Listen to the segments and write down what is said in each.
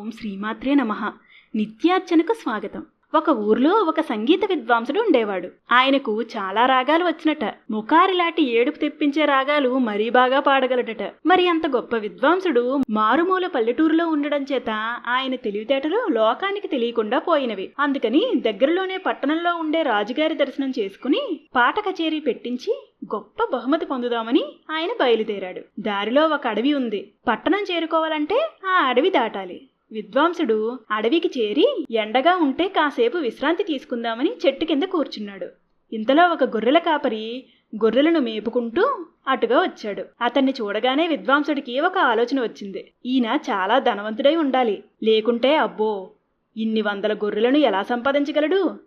ఓం శ్రీమాత్రే నమ. నిత్యార్చనకు స్వాగతం. ఒక ఊర్లో ఒక సంగీత విద్వాంసుడు ఉండేవాడు. ఆయనకు చాలా రాగాలు వచ్చినట. ముఖారిలాంటి ఏడుపు తెప్పించే రాగాలు మరీ బాగా పాడగలడట మరి అంత గొప్ప విద్వాంసుడు మారుమూల పల్లెటూరులో ఉండడం చేత ఆయన తెలివితేటలు లోకానికి తెలియకుండా పోయినవి. అందుకని దగ్గరలోనే పట్టణంలో ఉండే రాజుగారి దర్శనం చేసుకుని పాట కచేరీ పెట్టించి గొప్ప బహుమతి పొందుదామని ఆయన బయలుదేరాడు. దారిలో ఒక అడవి ఉంది. పట్టణం చేరుకోవాలంటే ఆ అడవి దాటాలి. విద్వాంసుడు అడవికి చేరి ఎండగా ఉంటే కాసేపు విశ్రాంతి తీసుకుందామని చెట్టు కింద కూర్చున్నాడు. ఇంతలో ఒక గొర్రెల కాపరి గొర్రెలను మేపుకుంటూ అటుగా వచ్చాడు. అతన్ని చూడగానే విద్వాంసుడికి ఒక ఆలోచన వచ్చింది. ఈయన చాలా ధనవంతుడై ఉండాలి. లేకుంటే అబ్బో ఇన్ని వందల గొర్రెలను ఎలా సంపాదించగలడు?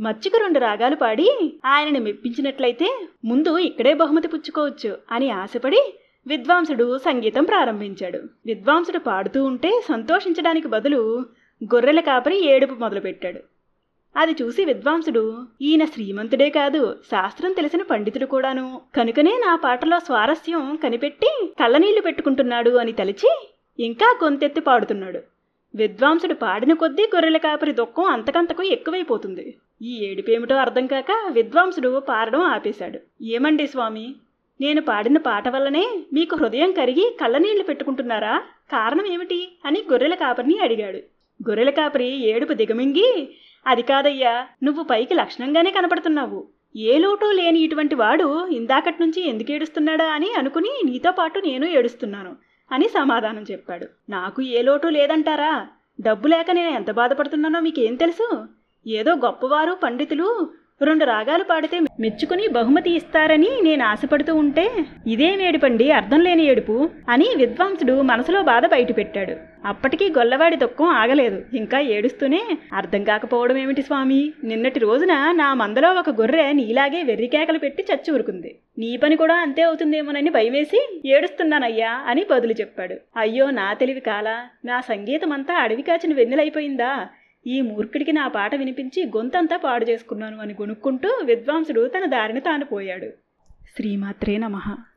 మచ్చిక రెండు రాగాలు పాడి ఆయనని మెప్పించినట్లయితే ముందు ఇక్కడే బహుమతి పుచ్చుకోవచ్చు అని ఆశపడి విద్వాంసుడు సంగీతం ప్రారంభించాడు. విద్వాంసుడు పాడుతూ ఉంటే సంతోషించడానికి బదులు గొర్రెల కాపరి ఏడుపు మొదలుపెట్టాడు. అది చూసి విద్వాంసుడు ఈయన శ్రీమంతుడే కాదు శాస్త్రం తెలిసిన పండితుడు కూడాను. కనుకనే నా పాటలో స్వారస్యం కనిపెట్టి కళ్ళనీళ్ళు పెట్టుకుంటున్నాడు అని తలిచి ఇంకా గొంతెత్తి పాడుతున్నాడు. విద్వాంసుడు పాడిన కొద్దీ గొర్రెల కాపరి దుఃఖం అంతకంతకు ఎక్కువైపోతుంది. ఈ ఏడుపేమిటో అర్థం కాక విద్వాంసుడు పాడడం ఆపేశాడు. ఏమండి స్వామి నేను పాడిన పాట వల్లనే మీకు హృదయం కరిగి కళ్ళనీళ్ళు పెట్టుకుంటున్నారా? కారణం ఏమిటి? అని గొర్రెల కాపరిని అడిగాడు. గొర్రెల కాపరి ఏడుపు దిగమింగి అది కాదయ్యా నువ్వు పైకి లక్షణంగానే కనపడుతున్నావు. ఏ లోటు లేని ఇటువంటి వాడు ఇందాకటి నుంచి ఎందుకు ఏడుస్తున్నాడా అని అనుకుని నీతో పాటు నేను ఏడుస్తున్నాను అని సమాధానం చెప్పాడు. నాకు ఏ లోటు లేదంటారా? డబ్బు లేక నేను ఎంత బాధపడుతున్నానో మీకేం తెలుసు? ఏదో గొప్పవారు పండితులు రెండు రాగాలు పాడితే మెచ్చుకుని బహుమతి ఇస్తారని నేను ఆశపడుతూ ఉంటే ఇదేం ఏడుపండి అర్థం లేని ఏడుపు అని విద్వాంసుడు మనసులో బాధ బయటపెట్టాడు అప్పటికీ గొల్లవాడి దుఃఖం ఆగలేదు. ఇంకా ఏడుస్తూనే అర్థం కాకపోవడం ఏమిటి స్వామి? నిన్నటి రోజున నా మందలో ఒక గొర్రె నీలాగే వెర్రికేకలు పెట్టి చచ్చి ఊరుకుంది నీ పని కూడా అంతే అవుతుందేమోనని భయమేసి ఏడుస్తున్నానయ్యా అని బదులు చెప్పాడు. అయ్యో నా తెలివి కాలా? నా సంగీతమంతా అడవి కాచిన వెన్నెలైపోయిందా? ఈ మూర్ఖుడికి నా పాట వినిపించి గొంతంతా పాడు చేసుకున్నాను అని గొనుక్కుంటూ విద్వాంసుడు తన దారిని తాను పోయాడు. శ్రీమాత్రే నమః.